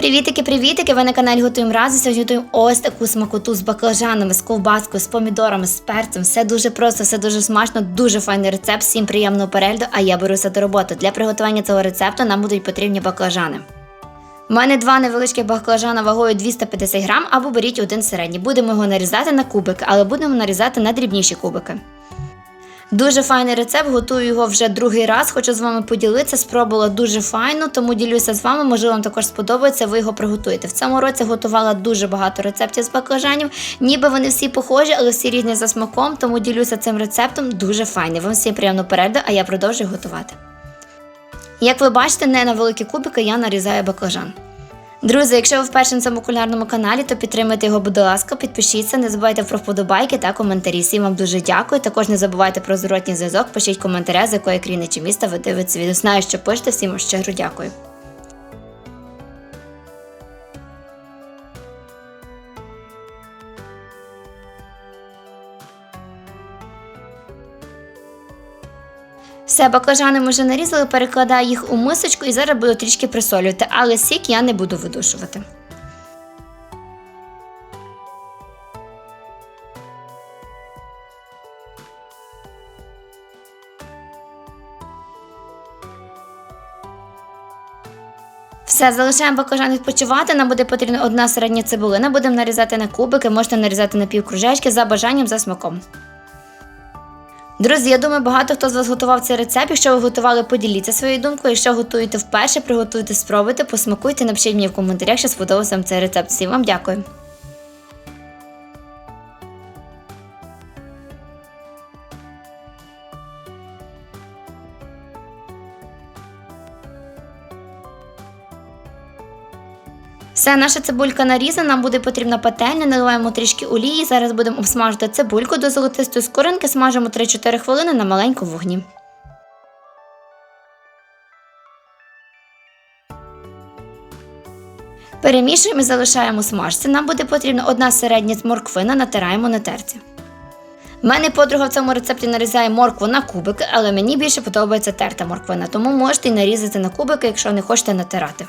Привітики-привітики! Ви на каналі Готуємо разом. Сьогодні готуємо ось таку смакоту з баклажанами, з ковбаскою, з помідорами, з перцем. Все дуже просто, все дуже смачно, дуже файний рецепт. Всім приємного перегляду, а я беруся до роботи. Для приготування цього рецепту нам будуть потрібні баклажани. У мене два невеличкі баклажана вагою 250 грам, або беріть один середній. Будемо його нарізати на кубики, але будемо нарізати на дрібніші кубики. Дуже файний рецепт, готую його вже другий раз. Хочу з вами поділитися. Спробувала дуже файно, тому ділюся з вами. Можливо, вам також сподобається. Ви його приготуєте. В цьому році готувала дуже багато рецептів з баклажанів. Ніби вони всі похожі, але всі різні за смаком. Тому ділюся цим рецептом. Дуже файний. Вам всім приємно перегляду, а я продовжую готувати. Як ви бачите, не на великі кубики я нарізаю баклажан. Друзі, якщо ви вперше на цьому кулінарному каналі, то підтримайте його, будь ласка, підпишіться, не забувайте про вподобайки та коментарі. Всім вам дуже дякую. Також не забувайте про зворотній зв'язок, пишіть коментаря, з якої країни чи міста ви дивитесь відео. Знаю, що пишете, всім щиро дякую. Все, баклажани ми вже нарізали, перекладаю їх у мисочку і зараз буду трішки присолювати, але сік я не буду видушувати. Все, залишаємо баклажан відпочивати. Нам буде потрібна одна середня цибулина. Будемо нарізати на кубики, можете нарізати на півкружечки за бажанням за смаком. Друзі, я думаю, багато хто з вас готував цей рецепт. Якщо ви готували, поділіться своєю думкою. Якщо готуєте вперше, приготуйте, спробуйте, посмакуйте, напишіть мені в коментарях, що сподобався вам цей рецепт. Всім вам дякую. Все, наша цибулька нарізана, нам буде потрібна пательня, наливаємо трішки олії. Зараз будемо обсмажити цибульку до золотистої скоринки, смажимо 3-4 хвилини на маленькому вогні. Перемішуємо і залишаємо смажці. Нам буде потрібна одна середня морквина, натираємо на терці. У мене подруга в цьому рецепті нарізає моркву на кубики, але мені більше подобається терта морквина, тому можете і нарізати на кубики, якщо не хочете натирати.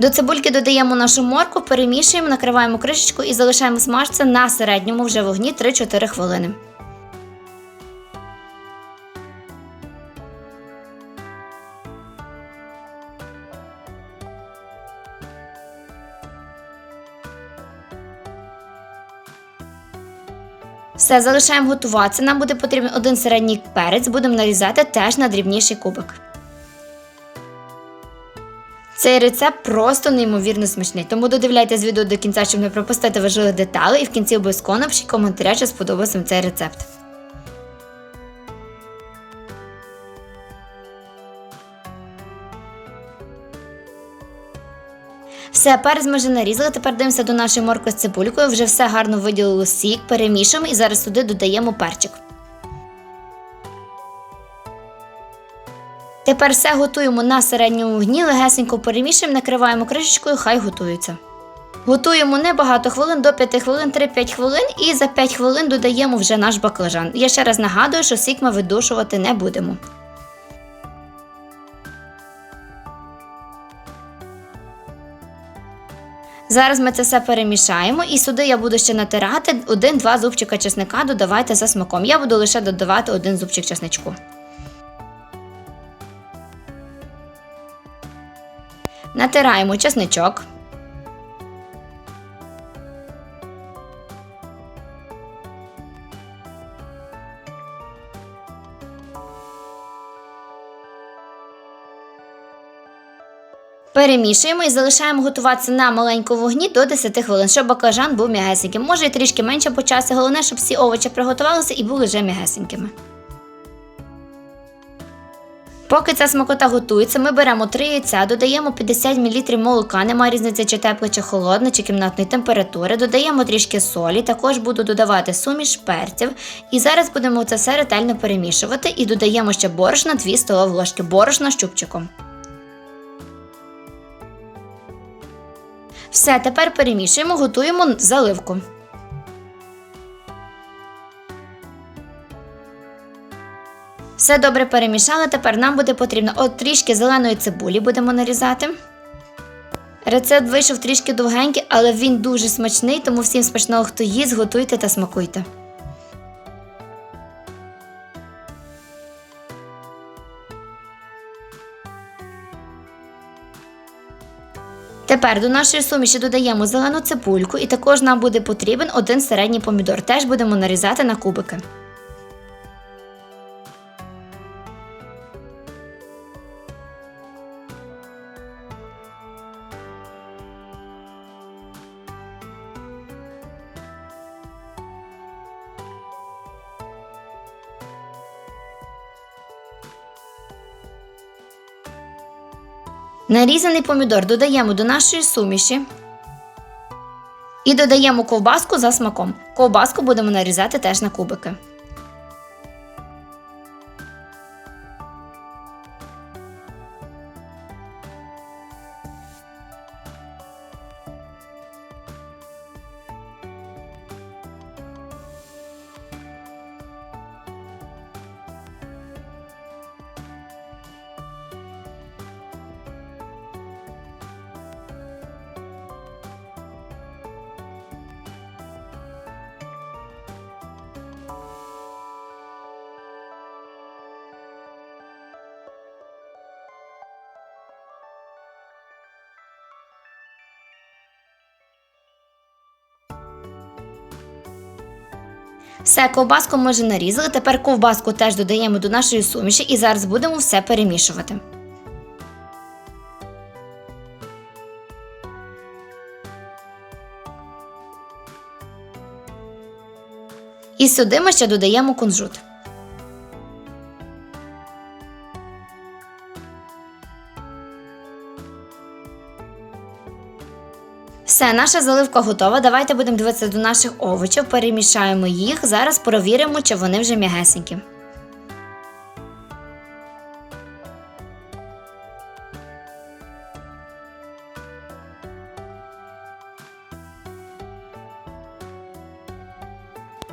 До цибульки додаємо нашу морку, перемішуємо, накриваємо кришечку і залишаємо смажце на середньому вже вогні 3-4 хвилини. Все, залишаємо готуватися. Нам буде потрібен один середній перець, будемо нарізати теж на дрібніший кубик. Цей рецепт просто неймовірно смачний, тому додивляйтесь відео до кінця, щоб не пропустити важливі деталі, і в кінці обов'язково напишіть коментаря, чи сподобався вам цей рецепт. Все, перець ми вже нарізали. Тепер дивимося до нашої моркви з цибулькою. Вже все гарно виділило сік, перемішуємо і зараз сюди додаємо перчик. Тепер все готуємо на середньому вогні, легесенько перемішуємо, накриваємо кришечкою, хай готується. Готуємо небагато хвилин, до 5 хвилин, 3-5 хвилин, і за 5 хвилин додаємо вже наш баклажан. Я ще раз нагадую, що сік ми видушувати не будемо. Зараз ми це все перемішаємо, і сюди я буду ще натирати 1-2 зубчика чесника, додавайте за смаком. Я буду лише додавати один зубчик чесничку. Натираємо чесничок. Перемішуємо і залишаємо готуватися на маленькому вогні до 10 хвилин, щоб баклажан був м'ягесеньким. Може і трішки менше по часу, головне, щоб всі овочі приготувалися і були вже м'ягесенькими. Поки ця смакота готується, ми беремо 3 яйця, додаємо 50 мл молока, немає різниці, чи тепле, чи холодне, чи кімнатної температури, додаємо трішки солі, також буду додавати суміш перців. І зараз будемо це все ретельно перемішувати і додаємо ще борошна 2 столові ложки борошна щупчиком. Все, тепер перемішуємо, готуємо заливку. Все добре перемішали. Тепер нам буде потрібно от трішки зеленої цибулі будемо нарізати. Рецепт вийшов трішки довгенький, але він дуже смачний, тому всім смачного, хто їсть, готуйте та смакуйте. Тепер до нашої суміші додаємо зелену цибульку і також нам буде потрібен один середній помідор. Теж будемо нарізати на кубики. Нарізаний помідор додаємо до нашої суміші. І додаємо ковбаску за смаком. Ковбаску будемо нарізати теж на кубики. Все, ковбаску ми вже нарізали. Тепер ковбаску теж додаємо до нашої суміші і зараз будемо все перемішувати. І сюди ми ще додаємо кунжут. Все, наша заливка готова. Давайте будемо дивитися до наших овочів, перемішаємо їх. Зараз перевіримо, чи вони вже м'ягесенькі.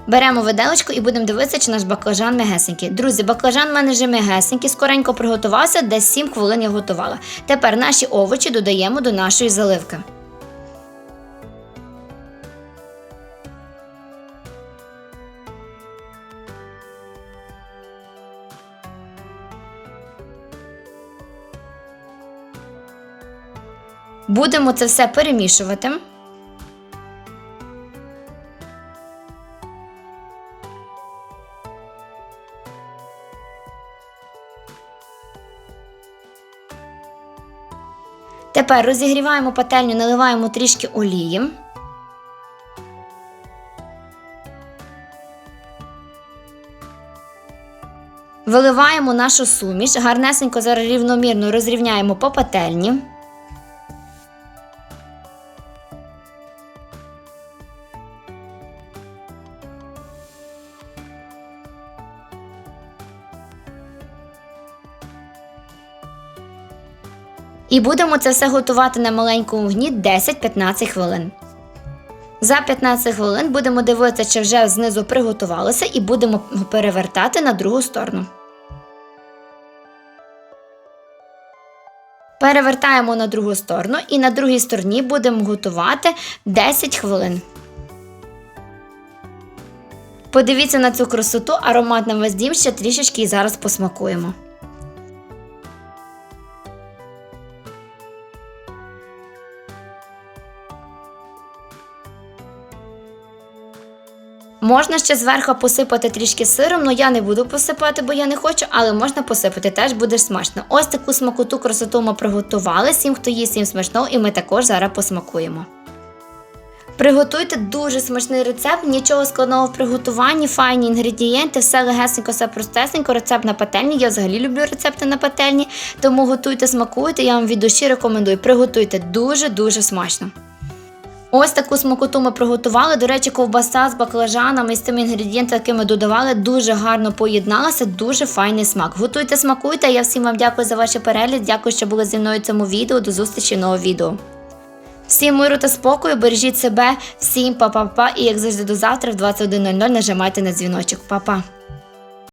Беремо виделочку і будемо дивитися, чи наш баклажан м'ягесенький. Друзі, баклажан в мене вже м'ягесенький, скоренько приготувався, десь 7 хвилин я готувала. Тепер наші овочі додаємо до нашої заливки. Будемо це все перемішувати. Тепер розігріваємо пательню, наливаємо трішки олії. Виливаємо нашу суміш, гарнесенько зараз рівномірно розрівняємо по пательні. І будемо це все готувати на маленькому вогні 10-15 хвилин. За 15 хвилин будемо дивитися, чи вже знизу приготувалося, і будемо перевертати на другу сторону. Перевертаємо на другу сторону і на другій стороні будемо готувати 10 хвилин. Подивіться на цю красоту, аромат на ще трішечки і зараз посмакуємо. Можна ще зверху посипати трішки сиром, але я не буду посипати, бо я не хочу, але можна посипати, теж буде смачно. Ось таку смакоту красоту ми приготували. Всім, хто їсть, всім смачно, і ми також зараз посмакуємо. Приготуйте дуже смачний рецепт, нічого складного в приготуванні, файні інгредієнти, все легесенько, все простесенько, рецепт на пательні. Я взагалі люблю рецепти на пательні, тому готуйте, смакуйте, я вам від душі рекомендую. Приготуйте дуже-дуже смачно. Ось таку смакоту ми приготували. До речі, ковбаса з баклажанами з тими інгредієнтами, які ми додавали, дуже гарно поєдналася, дуже файний смак. Готуйте, смакуйте. Я всім вам дякую за ваш перегляд. Дякую, що були зі мною в цьому відео. До зустрічі в новому відео. Всім миру та спокою, бережіть себе, всім па-па-па і як завжди до завтра в 21.00 нажимайте на дзвіночок. Па-па!